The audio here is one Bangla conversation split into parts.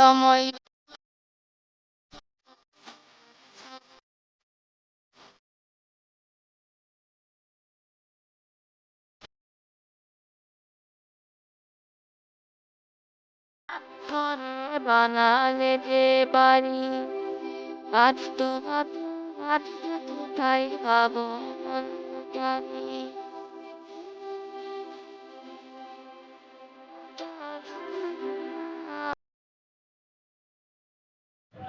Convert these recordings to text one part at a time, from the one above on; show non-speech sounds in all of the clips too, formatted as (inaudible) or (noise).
সময় বানালে যে বাড়ি আজ তো আজ তো কোথায়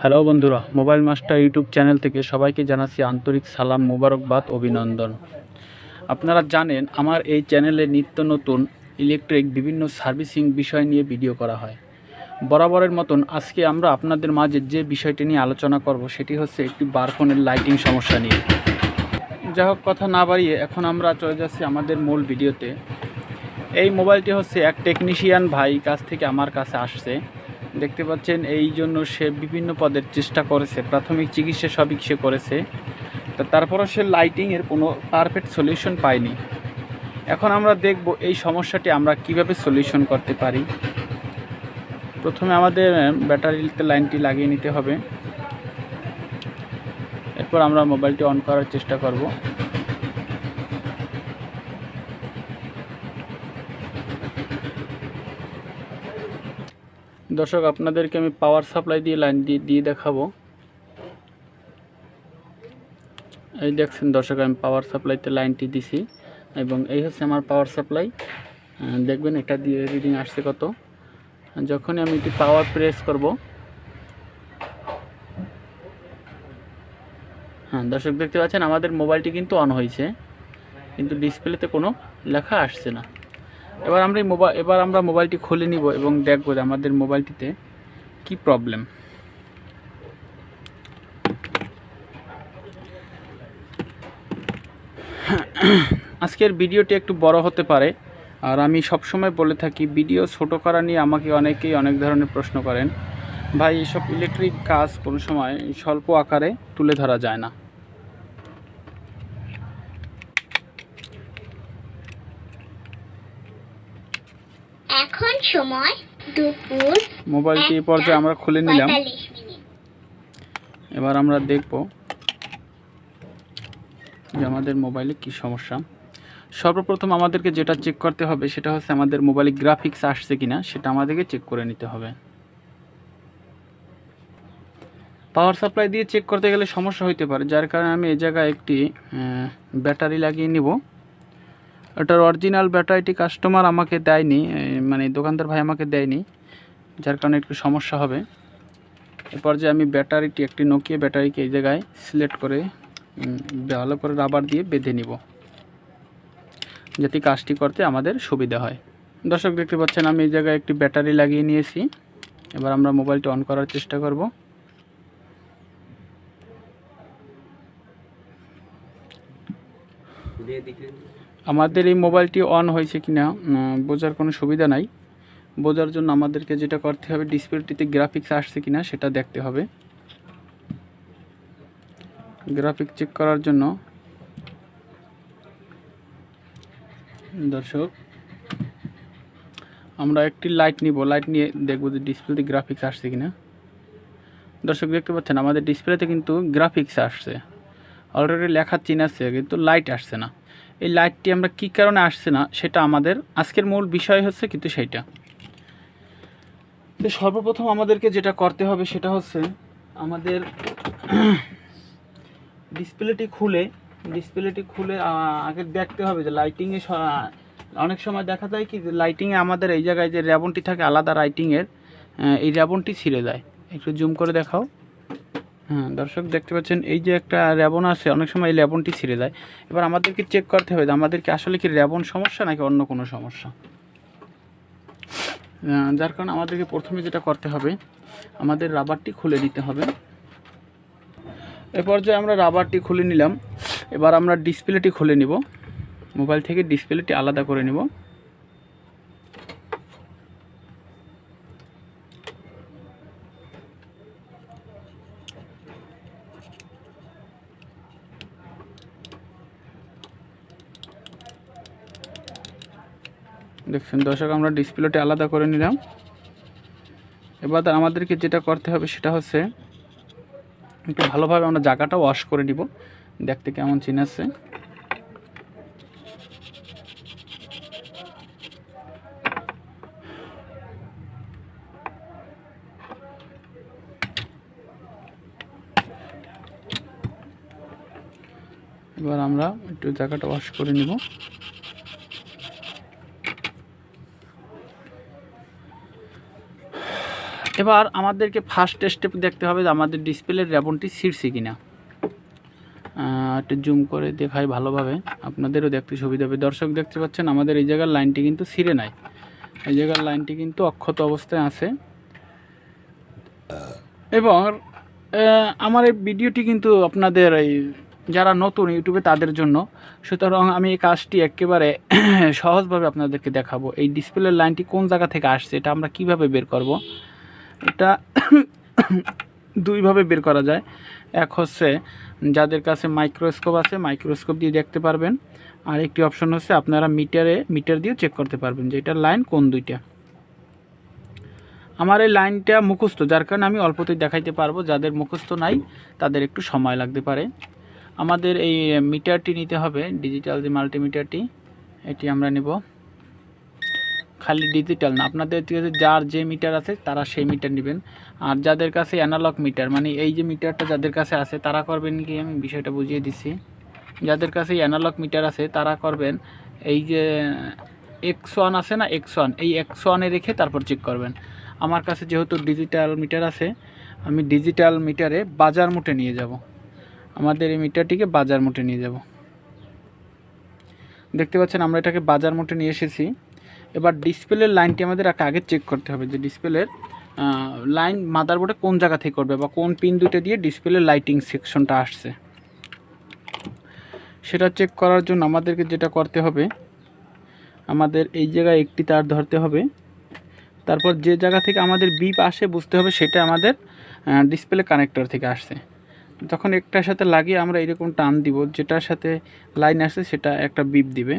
হ্যালো বন্ধুরা, মোবাইল মাস্টার ইউটিউব চ্যানেল থেকে সবাইকে জানাচ্ছি আন্তরিক সালাম, মোবারকবাদ, অভিনন্দন। আপনারা জানেন, আমার এই চ্যানেলে নিত্য নতুন ইলেকট্রিক, বিভিন্ন সার্ভিসিং বিষয় নিয়ে ভিডিও করা হয়। বরাবরের মতন আজকে আমরা আপনাদের মাঝে যে বিষয়টি নিয়ে আলোচনা করব, সেটি হচ্ছে একটি বারফোনের লাইটিং সমস্যা নিয়ে। যাই হোক, কথা না বাড়িয়ে এখন আমরা চলে যাচ্ছি আমাদের মূল ভিডিওতে। এই মোবাইলটি হচ্ছে এক টেকনিশিয়ান ভাই কাছ থেকে আমার কাছে আসছে। দেখতে পাচ্ছেন, এই জন্য সে বিভিন্ন পদের চেষ্টা করেছে। প্রাথমিক চিকিৎসা সবই সে করেছে। তা তারপরও সে লাইটিংয়ের কোনো পারফেক্ট সলিউশন পায়নি। এখন আমরা দেখব এই সমস্যাটি আমরা কীভাবে সলিউশন করতে পারি। প্রথমে আমাদের ব্যাটারিতে লাইনটি লাগিয়ে নিতে হবে। এরপর আমরা মোবাইলটি অন করার চেষ্টা করব। দর্শক, আপনাদেরকে আমি পাওয়ার সাপ্লাই দিয়ে লাইন দিয়ে দেখাবো। এই দেখছেন দর্শক, আমি পাওয়ার সাপ্লাইতে লাইনটি দিছি এবং এই হচ্ছে আমার পাওয়ার সাপ্লাই দেখবেন এটা দিয়ে রিডিং আসছে কত। যখনই আমি এটি পাওয়ার প্রেস করব হ্যাঁ দর্শক দেখতে পাচ্ছেন, আমাদের মোবাইলটি কিন্তু অন হয়েছে, কিন্তু ডিসপ্লেতে কোনো লেখা আসছে না। এবার আমরা মোবাইল এবার আমরা মোবাইলটি খুলে নিব এবং দেখব যে আমাদের মোবাইলটিতে কি প্রবলেম আজকের ভিডিওটি একটু বড় হতে পারে। আর আমি সবসময় বলে থাকি, ভিডিও ছোট করা নিয়ে আমাকে অনেকেই অনেক ধরনের প্রশ্ন করেন। ভাই, এসব ইলেকট্রিক কাজ কোনো সময় স্বল্প আকারে তুলে ধরা যায় না এখন সময় দুপুর মোবাইলটি পর্যায়ে আমরা খুলে নিলাম। এবার আমরা দেখব যে আমাদের মোবাইলে কি সমস্যা। সর্বপ্রথম আমাদেরকে যেটা চেক করতে হবে সেটা হচ্ছে আমাদের মোবাইলে গ্রাফিক্স আসছে কিনা সেটা আমাদেরকে চেক করে নিতে হবে। পাওয়ার সাপ্লাই দিয়ে চেক করতে গেলে সমস্যা হইতে পারে যার কারণে আমি এই জায়গায় একটি ব্যাটারি লাগিয়ে নিব। ওটার অরিজিনাল ব্যাটারিটি কাস্টমার আমাকে দেয়নি মানে দোকানদার ভাই আমাকে দেয়নি, যার কারণে একটু সমস্যা হবে। এরপর যে আমি ব্যাটারিটি একটি নোকিয়া ব্যাটারিকে এই জায়গায় সিলেক্ট করে ভালো করে রাবার দিয়ে বেঁধে নিব, যাতে কাজটি করতে আমাদের সুবিধা হয়। দর্শক দেখতে পাচ্ছেন, আমি এই জায়গায় একটি ব্যাটারি লাগিয়ে নিয়েছি। এবার আমরা মোবাইলটি অন করার চেষ্টা করব। আমাদের এই মোবাইলটি অন হয়েছে কিনা বোঝার কোনো সুবিধা নাই। বোঝার জন্য আমাদেরকে যেটা করতে হবে ডিসপ্লেটিতে গ্রাফিক্স আসছে কিনা সেটা দেখতে হবে। গ্রাফিক চেক করার জন্য দর্শক, আমরা একটি লাইট নিব। লাইট নিয়ে দেখব যে ডিসপ্লেতে গ্রাফিক্স আসছে কিনা। দর্শক, দেখতে পাচ্ছেন আমাদের ডিসপ্লেতে কিন্তু গ্রাফিক্স আসছে। অলরেডি লেখা চিন আসছে কিন্তু লাইট আসছে না। এই লাইটটি আমরা কী কারণে আসছে না, সেটা আমাদের আজকের মূল বিষয় হচ্ছে কিন্তু সেইটা। তো সর্বপ্রথম আমাদেরকে যেটা করতে হবে সেটা হচ্ছে আমাদের (clears throat) ডিসপ্লেটি খুলে ডিসপ্লেটি খুলে আগে দেখতে হবে যে লাইটিংয়ে অনেক সময় দেখা যায় কি যে লাইটিংয়ে আমাদের এই জায়গায় যে র্যাবনটি থাকে আলাদা লাইটিংয়ের এই র্যাবনটি ছিঁড়ে যায়। একটু জুম করে দেখাও। হ্যাঁ দর্শক দেখতে পাচ্ছেন, এই যে একটা র্যাবন আছে, অনেক সময় এই র্যাবনটি ছিঁড়ে যায়। এবার আমাদেরকে চেক করতে হবে আমাদেরকে আসলে কি র্যাবন সমস্যা নাকি অন্য কোনো সমস্যা। যার কারণে আমাদেরকে প্রথমে যেটা করতে হবে, আমাদের রাবারটি খুলে নিতে হবে। এ পর্যায়ে আমরা রাবারটি খুলে নিলাম। এবার আমরা ডিসপ্লেটি খুলে নিব। মোবাইল থেকে ডিসপ্লেটি আলাদা করে নিব। দেখছেন, দর্শক, আমরা ডিসপ্লেটি আলাদা করে নিলাম। এবার আমাদেরকে যেটা করতে হবে সেটা হচ্ছে, একটু ভালোভাবে আমরা জায়গাটা ওয়াশ করে নিব। দেখতে কেমন চিনাচ্ছে এবার আমরা একটু জায়গাটা ওয়াশ করে নিব। এবার আমাদেরকে ফার্স্ট স্টেপ দেখতে হবে যে আমাদের ডিসপ্লের র্যাবনটি ছিঁড়ছে কিনা। একটু জুম করে দেখাই ভালোভাবে। আপনাদেরও দেখতে সুবিধা হবে। দর্শক দেখতে পাচ্ছেন, আমাদের এই জায়গার লাইনটি কিন্তু ছিঁড়ে নাই। এই জায়গার লাইনটি কিন্তু অক্ষত অবস্থায় আছে। এবং আমার এই ভিডিওটি কিন্তু আপনাদের এই যারা নতুন ইউটিউবে তাদের জন্য। সুতরাং আমি এই কাজটি একেবারে সহজভাবে আপনাদেরকে দেখাবো। এই ডিসপ্লের লাইনটি কোন জায়গা থেকে আসছে, এটা আমরা কীভাবে বের করব? এটা (coughs) দুইভাবে বের করা যায়। এক হচ্ছে যাদের কাছে মাইক্রোস্কোপ আছে মাইক্রোস্কোপ দিয়ে দেখতে পারবেন। আর একটি অপশন হচ্ছে আপনারা মিটারে মিটার দিয়ে চেক করতে পারবেন যে এটার লাইন কোন দুইটা। আমার এই লাইনটা মুখস্থ, যার কারণে আমি অল্পতেই দেখাইতে পারব। যাদের মুখস্থ নাই, তাদের একটু সময় লাগতে পারে। আমাদের এই মিটারটি নিতে হবে ডিজিটাল যে মাল্টিমিটারটি এটি আমরা নেব। খালি ডিজিটাল না। আপনাদের ঠিক আছে, যার যে মিটার আছে, তারা সেই মিটার নেবেন। আর যাদের কাছে অ্যানালগ মিটার মানে এই যে মিটারটা যাদের কাছে আছে, তারা করবেন কি? আমি বিষয়টা বুঝিয়ে দিচ্ছি। যাদের কাছে অ্যানালগ মিটার আছে, তারা করবেন এই যে এক্স ওয়ান আছে না এক্স ওয়ান এই এক্স ওয়ানে রেখে তারপর চেক করবেন। আমার কাছে যেহেতু ডিজিটাল মিটার আছে, আমি ডিজিটাল মিটারে বাজার মুটে নিয়ে যাব। আমাদের এই মিটারটিকে বাজার মুটে নিয়ে যাব। দেখতে পাচ্ছেন, আমরা এটাকে বাজার মুটে নিয়ে এসেছি। এবার ডিসপ্লের লাইনটি আমাদের আগে আগে চেক করতে হবে যে ডিসপ্লের লাইন মাদারবোর্ডে কোন জায়গা থেকে করবে বা কোন পিন দুটো দিয়ে ডিসপ্লের লাইটিং সেকশনটা আসছে। সেটা চেক করার জন্য আমাদেরকে যেটা করতে হবে, আমাদের এই জায়গায় একটি তার ধরতে হবে। তারপর যে জায়গা থেকে আমাদের বিপ আসে বুঝতে হবে সেটা আমাদের ডিসপ্লে কানেক্টর থেকে আসছে। তখন একটার সাথে লাগিয়ে আমরা এরকম টান দিব, যেটার সাথে লাইন আসছে সেটা একটা বিপ দিবে।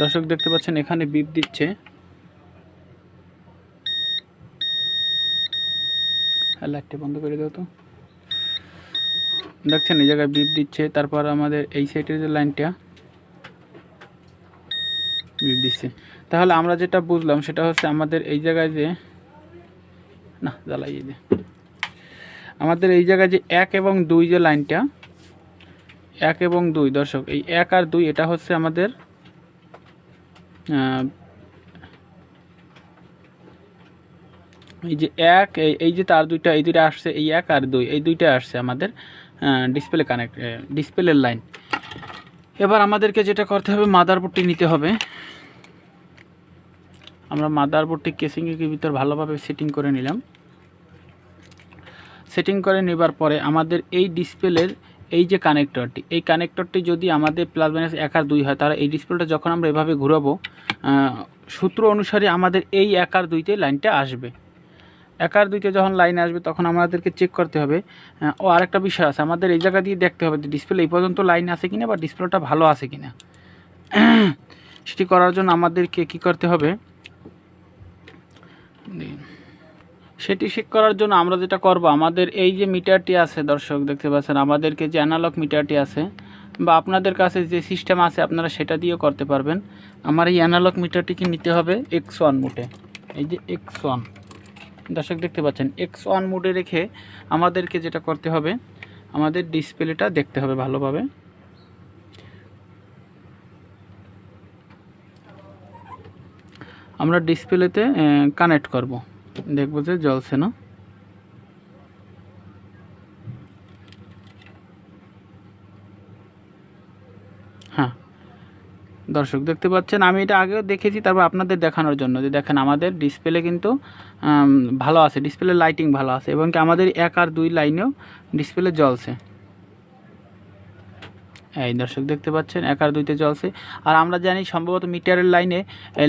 দর্শক দেখতে পাচ্ছেন, এখানে বিপ দিচ্ছে। লাইটটা বন্ধ করে দাও তো। দেখছেন, এই জায়গায় বিপ দিচ্ছে। তারপর আমাদের এই সাইডের যে লাইনটা, বিপ দিচ্ছে। তাহলে আমরা যেটা বুঝলাম, সেটা হচ্ছে আমাদের এই জায়গায় যে, না জ্বালাই দে। আমাদের এই জায়গায় যে এক এবং দুই যে লাইনটা, এক এবং দুই, দর্শক, এই এক আর দুই, এটা হচ্ছে আমাদের এই যে এক, এই- যে তার দুইটা, এই দুইটা আসছে, এই এক আর দুই, এই দুইটা আসছে আমাদের ডিসপ্লে কানেক্ট ডিসপ্লের লাইন এবার আমাদেরকে যেটা করতে হবে মাদারবোর্ডটি নিতে হবে। আমরা মাদারবোর্ডটি কেসিংয়ের ভিতর ভালোভাবে সেটিং করে নিলাম। সেটিং করে নেবার পরে আমাদের এই ডিসপ্লের এই যে কানেক্টরটি এই কানেক্টরটি যদি আমাদের প্লাস মাইনাস এক আর দুই হয়, তাহলে এই ডিসপ্লেটা যখন আমরা এভাবে ঘুরাবো সূত্র অনুসারে আমাদের এই এক আর দুইতে লাইনটা আসবে। এক আর দুইতে যখন লাইন আসবে, তখন আমাদেরকে চেক করতে হবে। ও আরেকটা বিষয় আছে, আমাদের এই জায়গা দিয়ে দেখতে হবে যে ডিসপ্লে এই পর্যন্ত লাইন আছে কিনা বা ডিসপ্লেটা ভালো আছে কিনা। (clears throat) সেটি করার জন্য আমাদেরকে কি করতে হবে? সেটি ঠিক করার জন্য আমরা যেটা করব, আমাদের এই যে মিটারটি আছে, দর্শক দেখতে পাচ্ছেন, আমাদেরকে যে অ্যানালগ মিটারটি আছে বা আপনাদের কাছে যে সিস্টেম আছে, আপনারা সেটা দিয়েও করতে পারবেন। আমার এই অ্যানালগ মিটারটিকে নিতে হবে? এক্স ওয়ান মুটে এই যে এক্স ওয়ান দর্শক দেখতে পাচ্ছেন এক্স ওয়ান মুডে রেখে আমাদেরকে যেটা করতে হবে, আমাদের ডিসপ্লেটা দেখতে হবে ভালোভাবে। আমরা ডিসপ্লেতে কানেক্ট করব। দেখব যে জলছে না হ্যাঁ। দর্শক দেখতে পাচ্ছেন, আমি এটা আগেও দেখেছি, তারপর আপনাদের দেখানোর জন্য যে দেখেন আমাদের ডিসপ্লে কিন্তু ভালো আছে, ডিসপ্লে লাইটিং ভালো আছে এবং কি আমাদের এক আর দুই লাইনেও ডিসপ্লে জ্বলছে। এই দর্শক দেখতে পাচ্ছেন এক আর দুইতে জ্বলছে। আর আমরা জানি সম্ভবত মিটারের লাইনে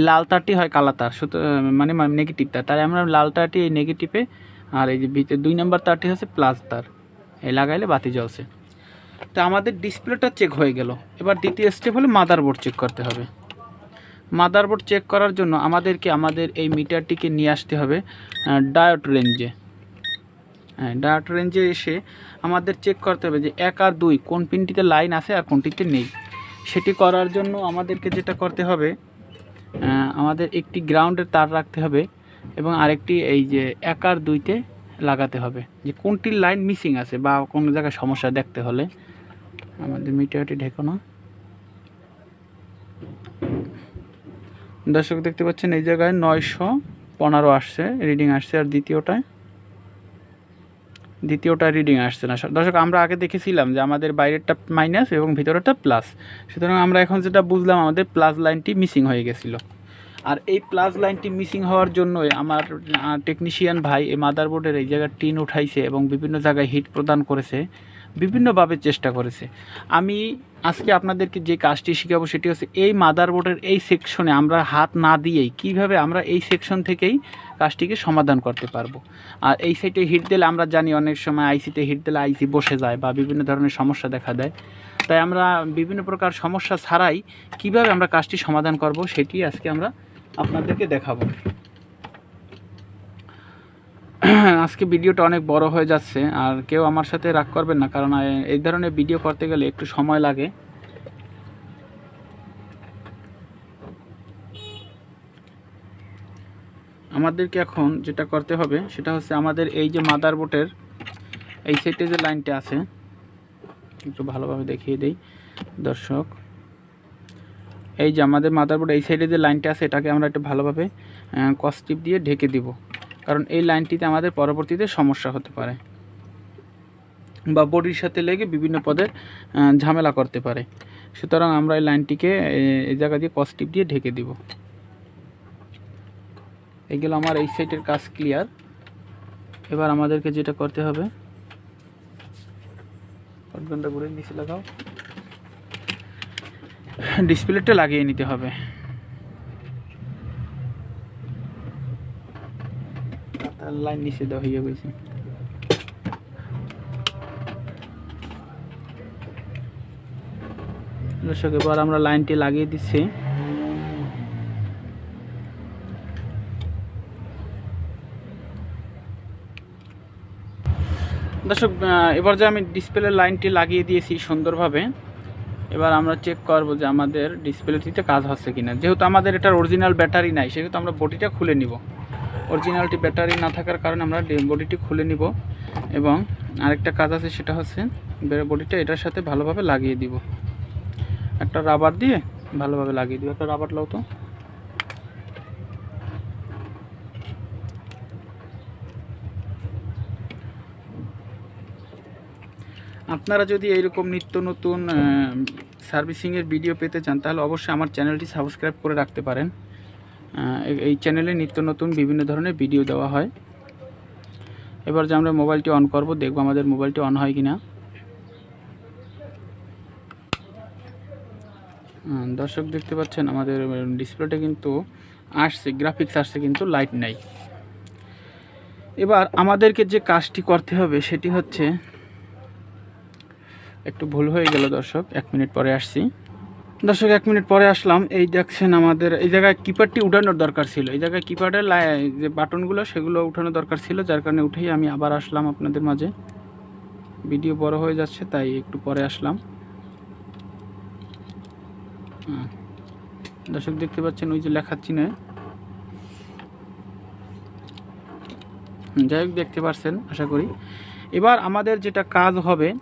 লাল তারটি হয় কালা তার মানে নেগেটিভ তার। তাই আমরা লাল তারটি এই নেগেটিভে আর এই যে ভিতরে দুই নম্বর তারটি হচ্ছে প্লাস তার। এই লাগাইলে বাতি জ্বলছে। তো আমাদের ডিসপ্লেটা চেক হয়ে গেল। এবার দ্বিতীয় স্টেপ হলো মাদারবোর্ড চেক করতে হবে। মাদারবোর্ড চেক করার জন্য আমাদেরকে আমাদের এই মিটারটিকে নিয়ে আসতে হবে ডায়ট রেঞ্জে হ্যাঁ ডায়ট রেঞ্জে এসে আমাদের চেক করতে হবে যে এক আর দুই কোন পিনটিতে লাইন আছে আর কোনটিতে নেই। সেটি করার জন্য আমাদেরকে যেটা করতে হবে আমাদের একটি গ্রাউন্ডের তার রাখতে হবে এবং আরেকটি এই যে এক আর দুইতে লাগাতে হবে যে কোনটির লাইন মিসিং আছে বা কোনো জায়গায় সমস্যা দেখতে হলে। আমাদের মিটারটি ঢেকো না। দর্শক দেখতে পাচ্ছেন এই জায়গায় নয়শো পনেরো আসছে রিডিং আসছে আর দ্বিতীয়টায়। দ্বিতীয়টা রিডিং আসছে না। দর্শক, আমরা আগে দেখেছিলাম যে আমাদের বাইরেরটা মাইনাস এবং ভিতরেরটা প্লাস সুতরাং আমরা এখন যেটা বুঝলাম, আমাদের প্লাস লাইনটি মিসিং হয়ে গেছিল। আর এই প্লাস লাইনটি মিসিং হওয়ার জন্যই আমার টেকনিশিয়ান ভাই এই মাদারবোর্ডের এই জায়গায় টিন উঠাইছে এবং বিভিন্ন জায়গায় হিট প্রদান করেছে, বিভিন্নভাবে চেষ্টা করেছে। আমি আজকে আপনাদেরকে যে কাজটি শেখাবো সেটি হচ্ছে এই মাদারবোর্ডের এই সেকশনে আমরা হাত না দিয়েই, কীভাবে আমরা এই সেকশন থেকেই কাজটিকে সমাধান করতে পারব। আর এই সাইডে হিট দিলে আমরা জানি অনেক সময় আইসিতে হিট দিলে আইসি বসে যায় বা বিভিন্ন ধরনের সমস্যা দেখা দেয়। তাই আমরা বিভিন্ন প্রকার সমস্যা ছাড়াই কীভাবে আমরা কাজটি সমাধান করব সেটি আজকে আমরা আপনাদেরকে দেখাবো। আজকে ভিডিওটা অনেক বড় হয়ে যাচ্ছে আর কেউ আমার সাথে রাগ করবেন না, কারণ এই ধরনের ভিডিও করতে গেলে একটু সময় লাগে। আমাদেরকে এখন যেটা করতে হবে, সেটা হচ্ছে আমাদের এই যে মাদার মাদারবোর্ডের এই সাইডে যে লাইনটা আছে, একটু ভালোভাবে দেখিয়ে দেই, দর্শক। এই যে আমাদের মাদারবোর্ড এই সাইডে যে লাইনটা আছে, এটাকে আমরা একটু ভালোভাবে কস্টিপ দিয়ে ঢেকে দিব। কারণ এই লাইনটিতে আমাদের পরবর্তীতে সমস্যা হতে পারে বা বডির সাথে লেগে বিভিন্ন পদের ঝামেলা করতে পারে। সুতরাং আমরা এই লাইনটিকে এই জায়গা দিয়ে কস্টিপ দিয়ে ঢেকে দিব। এগুলো আমার এই সাইডের কাজ ক্লিয়ার এবার আমাদেরকে যেটা করতে হবে ঘণ্টা ঘুরে নিচে লাগাও। ডিসপ্লেটা লাগিয়ে নিতে হবে। লাইন নিচে দেওয়া হয়ে গেছে। দর্শক, এবার আমরা লাইনটি লাগিয়ে দিচ্ছি। দর্শক এবার যে আমি ডিসপ্লে লাইনটি লাগিয়ে দিয়েছি সুন্দরভাবে, এবার আমরা চেক করব যে আমাদের ডিসপ্লেটিতে কাজ হচ্ছে কি না যেহেতু আমাদের এটার অরিজিনাল ব্যাটারি নাই, সেহেতু আমরা বডিটা খুলে নিব। অরিজিনালটি ব্যাটারি না থাকার কারণে আমরা বডিটি খুলে নিব এবং আরেকটা কাজ আছে, সেটা হচ্ছে বডিটা এটার সাথে ভালোভাবে লাগিয়ে দিব। একটা রাবার দিয়ে ভালোভাবে লাগিয়ে দিব। একটা রাবার লাও তো। আপনারা যদি এইরকম নিত্য নতুন সার্ভিসিংয়ের ভিডিও পেতে চান, তাহলে অবশ্যই আমার চ্যানেলটি সাবস্ক্রাইব করে রাখতে পারেন। এই- চ্যানেলে নিত্য নতুন বিভিন্ন ধরনের ভিডিও দেওয়া হয়। এবার যে আমরা মোবাইলটি অন করব, দেখব আমাদের মোবাইলটি অন হয় কি না দর্শক দেখতে পাচ্ছেন, আমাদের ডিসপ্লেটা কিন্তু আসছে, গ্রাফিক্স আসছে, কিন্তু লাইট নাই। এবার আমাদেরকে যে কাজটি করতে হবে, সেটি হচ্ছে একটু ভুল হয়ে গেল দর্শক। এক মিনিট পরে আসছি। দর্শক এক মিনিট পরে আসলাম। এই দেখছেন আমাদের এই জায়গায় কিপারটি উঠানোর দরকার ছিল। এই জায়গায় লাই- যে বাটনগুলো সেগুলো উঠানো দরকার ছিল যার কারণে উঠেই আমি আবার আসলাম আপনাদের মাঝে। ভিডিও বড় হয়ে যাচ্ছে তাই একটু পরে আসলাম। দর্শক দেখতে পাচ্ছেন ওই যে লেখার চিহ্নে। হুম, যাই হোক দেখতে পাচ্ছেন আশা করি। এবার আমাদের যেটা কাজ হবে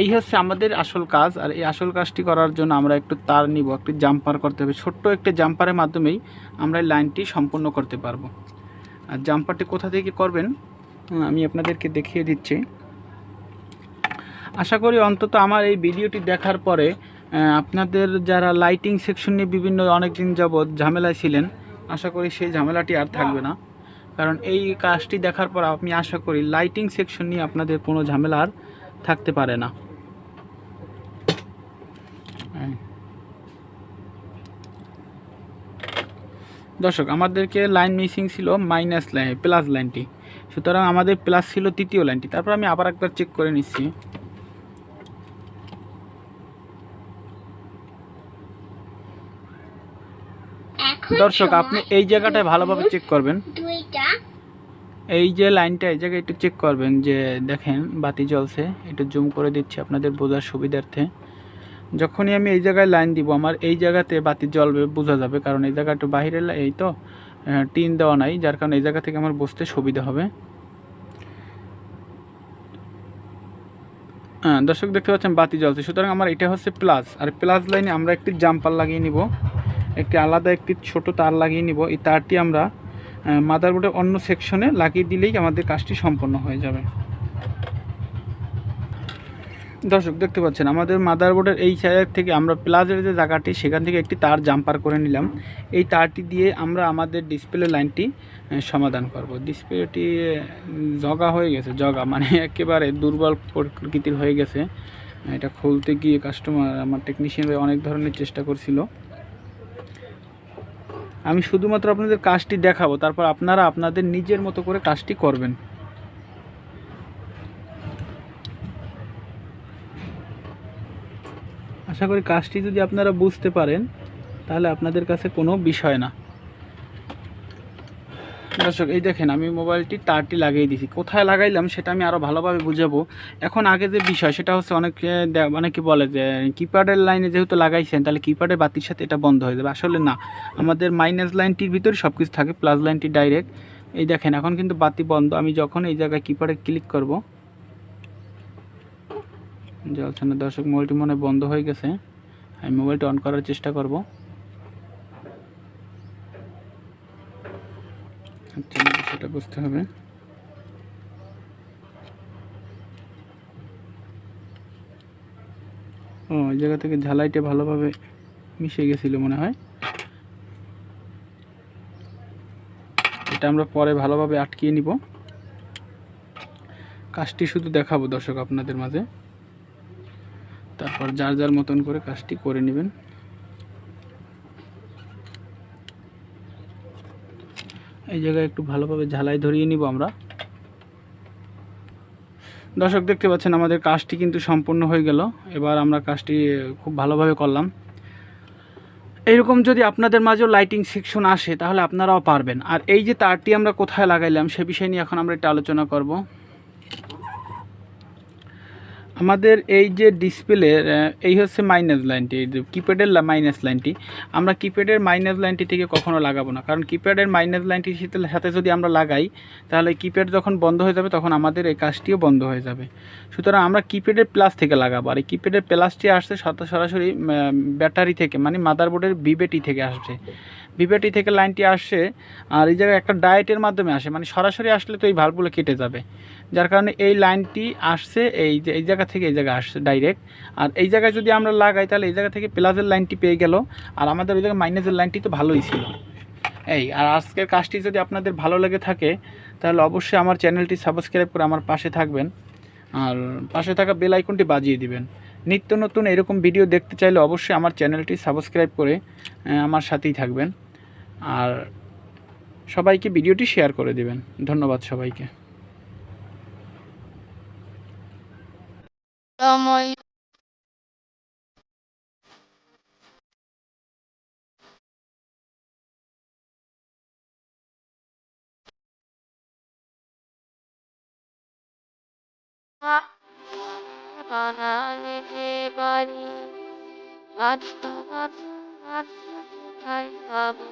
এই হচ্ছে আমাদের আসল কাজ, আর এই আসল কাজটি করার জন্য আমরা একটু তার নিব, একটু জাম্পার করতে হবে। ছোট্ট একটি জাম্পারের মাধ্যমেই আমরা এই লাইনটি সম্পূর্ণ করতে পারব। আর জাম্পারটি কোথা থেকে করবেন? আমি আপনাদেরকে দেখিয়ে দিচ্ছি। আশা করি অন্তত আমার এই ভিডিওটি দেখার পরে আপনাদের যারা লাইটিং সেকশন নিয়ে বিভিন্ন অনেক দিন যাবৎ ঝামেলায় ছিলেন, আশা করি সেই ঝামেলাটি আর থাকবে না। কারণ এই কাজটি দেখার পর আমি আশা করি লাইটিং সেকশন নিয়ে আপনাদের কোনো ঝামেলা আর থাকতে পারে না। দর্শক আমাদেরকে লাইন মিসিং ছিল মাইনাস লাইন প্লাস লাইনটি সুতরাং আমাদের প্লাস ছিল তৃতীয় লাইনটি তারপর আমি আবার একবার চেক করে নিচ্ছি। দর্শক আপনি এই জায়গাটায় ভালোভাবে চেক করবেন। এই যে লাইনটা এই জায়গায় একটু চেক করবেন যে দেখেন বাতি জ্বলছে। একটু জুম করে দিচ্ছি আপনাদের বোঝার সুবিধার্থে। যখনই আমি এই জায়গায় লাইন দিব, আমার এই জায়গাতে বাতি জ্বলবে, বোঝা যাবে। কারণ এই জায়গাটা বাইরে এই তো টিন দেওয়া নাই, যার কারণে এই জায়গা থেকে আমার বসতে সুবিধা হবে। হ্যাঁ দর্শক দেখতে পাচ্ছেন, বাতি জ্বলছে। সুতরাং আমার এটা হচ্ছে প্লাস। আর প্লাস লাইনে আমরা একটি জাম্পার লাগিয়ে নিব। একটি আলাদা একটি ছোট তার লাগিয়ে নিব। এই তারটি আমরা মাদারবোর্ডের অন্য সেকশনে লাগিয়ে দিলেই আমাদের কাজটি সম্পন্ন হয়ে যাবে। দর্শক, দেখতে পাচ্ছেন, আমাদের মাদারবোর্ডের এই সাইড থেকে আমরা প্লাজের যে জায়গাটি, সেখান থেকে একটি তার জাম্পার করে নিলাম। এই তারটি দিয়ে আমরা আমাদের ডিসপ্লে লাইনটি সমাধান করব। ডিসপ্লেটি জগা হয়ে গেছে, জগা মানে একেবারে দুর্বল প্রকৃতির হয়ে গেছে। এটা খুলতে গিয়ে কাস্টমার আমার টেকনিশিয়ান অনেক ধরনের চেষ্টা করছিল। আমি শুধুমাত্র আপনাদের কাজটি দেখাবো, তারপর আপনারা আপনাদের নিজের মতো করে কাজটি করবেন। আশা করি কাজটি যদি আপনারা বুঝতে পারেন, তাহলে আপনাদের কাছে কোনো বিষয় না। দর্শক, এই দেখেন আমি মোবাইলটি তারটি লাগিয়ে দিয়েছি। কোথায় লাগাইলাম সেটা আমি আরও ভালোভাবে বুঝাবো। এখন আগে যে বিষয়, সেটা হচ্ছে অনেকে অনেকে বলে যে কিপ্যাডের লাইনে যেহেতু লাগাইছেন, তাহলে কিপ্যাডের বাতির সাথে এটা বন্ধ হয়ে যাবে। আসলে না। আমাদের মাইনাস লাইনটির ভিতরে সব কিছু থাকে প্লাস লাইনটি ডাইরেক্ট এই দেখেন, এখন কিন্তু বাতি বন্ধ। আমি যখন এই জায়গায় কিপ্যাডে ক্লিক করব জ্বলছে না দর্শক মোবাইলটি মনে বন্ধ হয়ে গেছে, আমি মোবাইলটি অন করার চেষ্টা করব। আচ্ছা সেটা বুঝতে হবে। ও ওই জায়গা থেকে ঝালাইটা ভালোভাবে মিশে গেছিল মনে হয়। এটা আমরা পরে ভালোভাবে আটকিয়ে নিব। কাজটি শুধু দেখাবো দর্শক আপনাদের মাঝে। তারপর যার যার মতন করে কাজটি করে নেবেন। এই জায়গায় একটু ভালোভাবে ঝালাই ধরিয়ে নিব আমরা। দর্শক, দেখতে পাচ্ছেন আমাদের কাজটি কিন্তু সম্পূর্ণ হয়ে গেল। এবার আমরা কাজটি খুব ভালোভাবে করলাম। এইরকম যদি আপনাদের মাঝেও লাইটিং সেকশন আসে, তাহলে আপনারাও পারবেন। আর এই যে তারটি আমরা কোথায় লাগাইলাম, সে বিষয় নিয়ে এখন আমরা একটু আলোচনা করব। আমাদের এই যে ডিসপ্লের এই হচ্ছে মাইনাস লাইনটি কিপ্যাডের মাইনাস লাইনটি আমরা কিপ্যাডের মাইনাস লাইনটি থেকে কখনো লাগাবো না। কারণ কিপ্যাডের মাইনাস লাইনটির সাথে- যদি আমরা লাগাই, তাহলে কিপ্যাড যখন বন্ধ হয়ে যাবে, তখন আমাদের এই কাজটিও বন্ধ হয়ে যাবে। সুতরাং আমরা কিপ্যাডের প্লাস থেকে লাগাবো। আর এই কিপ্যাডের প্লাসটি আসছে সরাসরি ব্যাটারি থেকে মানে মাদারবোর্ডের বিবেটি থেকে আসছে। বিবেটি থেকে লাইনটি আসছে, আর এই জায়গায় একটা ডায়েটের মাধ্যমে আসে। মানে সরাসরি আসলে তো এই ভালগুলো কেটে যাবে। যার কারণে এই লাইনটি আসছে, এই যে এই জায়গা থেকে এই জায়গায় আসছে ডাইরেক্ট আর এই জায়গায় যদি আমরা লাগাই, তাহলে এই জায়গা থেকে প্লাসের লাইনটি পেয়ে গেল। আর আমাদের ওই জায়গায় মাইনাসের লাইনটি তো ভালোই ছিল। এই, আর আজকের কাজটি যদি আপনাদের ভালো লেগে থাকে, তাহলে অবশ্যই আমার চ্যানেলটি সাবস্ক্রাইব করে আমার পাশে থাকবেন। আর পাশে থাকা বেল আইকনটি বাজিয়ে দিবেন। নিত্য নতুন এরকম ভিডিও দেখতে চাইলে অবশ্যই আমার চ্যানেলটি সাবস্ক্রাইব করে আমার সাথেই থাকবেন। আর সবাইকে ভিডিওটি শেয়ার করে দিবেন। ধন্যবাদ সবাইকে। সময় বানালে যে বাড়ি আজ তো আজ আজ কোথায় পাবো